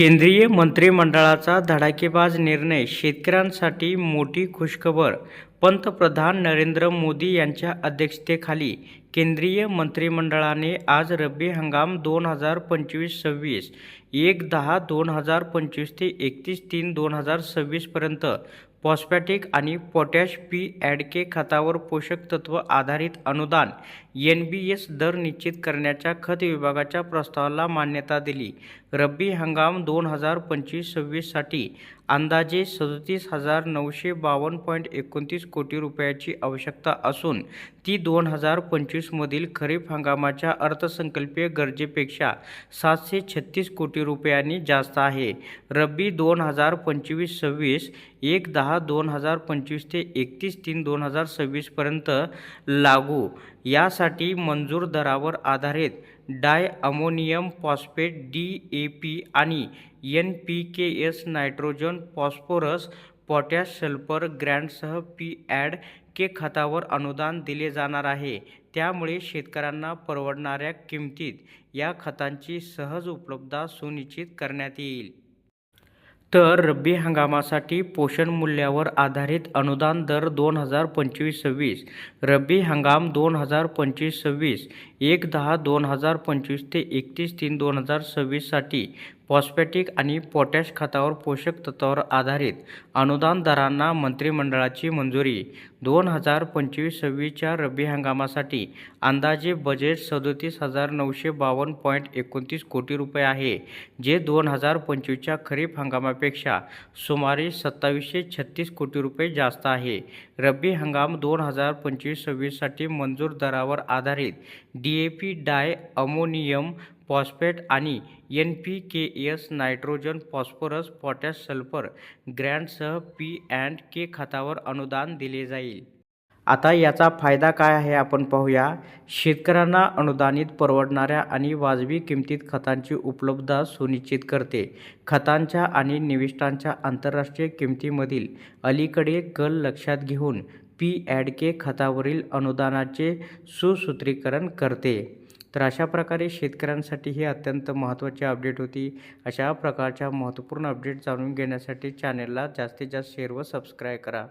केंद्रीय मंत्रिमंडळाचा धडाकेबाज निर्णय शेतकऱ्यांसाठी मोठी खुशखबर पंतप्रधान नरेंद्र मोदी यांच्या अध्यक्षतेखाली केंद्रीय मंत्रिमंडळाने आज रब्बी हंगाम दोन हजार पंचवीस सव्वीस एक दहा दोन हजार पंचवीस ते एकतीस तीन दोन हजार सव्वीसपर्यंत फॉस्फॅटिक आणि पोटॅश पी ॲड के खतावर पोषक तत्व आधारित अनुदान एन बी एस दर निश्चित करण्याच्या खत विभागाच्या प्रस्तावाला मान्यता दिली. रब्बी हंगाम दोन हजार पंचवीस सव्वीससाठी अंदाजे सदतीस हजार नऊशे बावन्न पॉईंट एकोणतीस कोटी रुपयाची आवश्यकता असून ती दोन हजार पंचवीसमधील खरीप हंगामाच्या अर्थसंकल्पीय गरजेपेक्षा सातशे छत्तीस कोटी रुपयांनी जास्त आहे. रब्बी दोन हजार पंचवीस सव्वीस एक दहा दोन हजार पंचवीस ते एकतीस तीन दोन हजार सव्वीसपर्यंत लागू. यासाठी मंजूर दरावर आधारित diammonium phosphate D A P आणि N P K S nitrogen phosphorus potash sulphur ग्रँडसह P and K खतावर अनुदान दिले जाणार आहे. त्यामुळे शेतकऱ्यांना परवडणाऱ्या किमतीत या खतांची सहज उपलब्धता सुनिश्चित करण्यात येईल. तर रब्बी हंगामासाठी पोषण मूल्यावर आधारित अनुदान दर दोन हजार पंचवीस सव्वीस रब्बी हंगाम दोन हजार पंचवीस सव्वीस एक दहा दोन हजार पंचवीस ते एकतीस तीन दोन हजार सव्वीससाठी फॉस्फॅटिक आणि पोटॅश खतावर पोषक तत्वावर आधारित अनुदान दरांना मंत्रिमंडळाची मंजुरी. दोन हजार पंचवीस सव्वीसच्या रब्बी हंगामासाठी अंदाजे बजेट सदोतीस हजार नऊशे बावन्न पॉईंट एकोणतीस कोटी रुपये आहे जे दोन हजार पंचवीसच्या खरीप हंगामापेक्षा सुमारे सत्तावीसशे छत्तीस कोटी रुपये जास्त आहे. रब्बी हंगाम दोन हजार पंचवीस सव्वीससाठी मंजूर दरावर आधारित D A P diammonium phosphate आणि N P K S nitrogen phosphorus potash sulphur ग्रँडसह P and K खतावर अनुदान दिले जाईल. आता याचा फायदा काय आहे आपण पाहूया. शेतकऱ्यांना अनुदानित परवडणाऱ्या आणि वाजवी किमतीत खतांची उपलब्धता सुनिश्चित करते. खतांच्या आणि निविष्ठांच्या आंतरराष्ट्रीय किमतीमधील अलीकडे कल लक्षात घेऊन पी ॲड के खतावरील अनुदानाचे सुसूत्रीकरण करते. तर अशा प्रकारे शेतकऱ्यांसाठी ही अत्यंत महत्त्वाची अपडेट होती. अशा प्रकारच्या महत्त्वपूर्ण अपडेट जाणून घेण्यासाठी चॅनेलला जास्तीत जास्त शेअर व सबस्क्राईब करा.